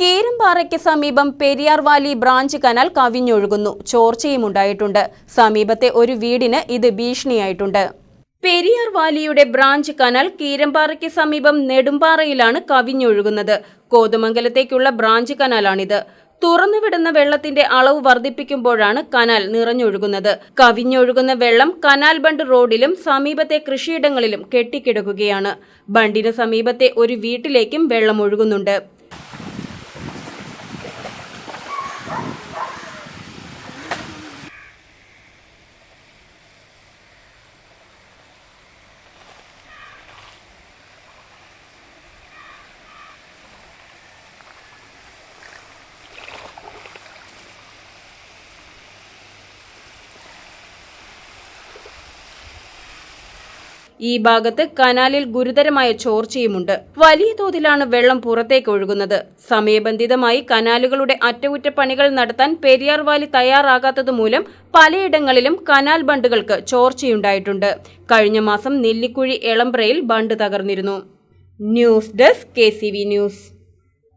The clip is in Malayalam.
കീരമ്പാറയ്ക്ക് സമീപം പെരിയാർ വാലി ബ്രാഞ്ച് കനാൽ കവിഞ്ഞൊഴുകുന്നു. ചോർച്ചയും ഉണ്ടായിട്ടുണ്ട്. സമീപത്തെ ഒരു വീടിന് ഇത് ഭീഷണിയായിട്ടുണ്ട്. പെരിയാർ വാലിയുടെ ബ്രാഞ്ച് കനാൽ കീരമ്പാറയ്ക്ക് സമീപം നെടുമ്പാറയിലാണ് കവിഞ്ഞൊഴുകുന്നത്. കോതമംഗലത്തേക്കുള്ള ബ്രാഞ്ച് കനാലാണിത്. തുറന്നുവിടുന്ന വെള്ളത്തിന്റെ അളവ് വർദ്ധിപ്പിക്കുമ്പോഴാണ് കനാൽ നിറഞ്ഞൊഴുകുന്നത്. കവിഞ്ഞൊഴുകുന്ന വെള്ളം കനാൽ ബണ്ട് റോഡിലും സമീപത്തെ കൃഷിയിടങ്ങളിലും കെട്ടിക്കിടക്കുകയാണ്. ബണ്ടിന് സമീപത്തെ ഒരു വീട്ടിലേക്കും വെള്ളം ഒഴുകുന്നുണ്ട്. Thank you. ഈ ഭാഗത്ത് കനാലിൽ ഗുരുതരമായ ചോർച്ചയുമുണ്ട്. വലിയ തോതിലാണ് വെള്ളം പുറത്തേക്ക് ഒഴുകുന്നത്. സമയബന്ധിതമായി കനാലുകളുടെ അറ്റകുറ്റപ്പണികൾ നടത്താൻ പെരിയാർ വാലി തയ്യാറാകാത്തതുമൂലം പലയിടങ്ങളിലും കനാൽ ബണ്ടുകൾക്ക് ചോർച്ചയുണ്ടായിട്ടുണ്ട്. കഴിഞ്ഞ മാസം നെല്ലിക്കുഴി എളമ്പ്രയിൽ bund തകർന്നിരുന്നു. News desk K news.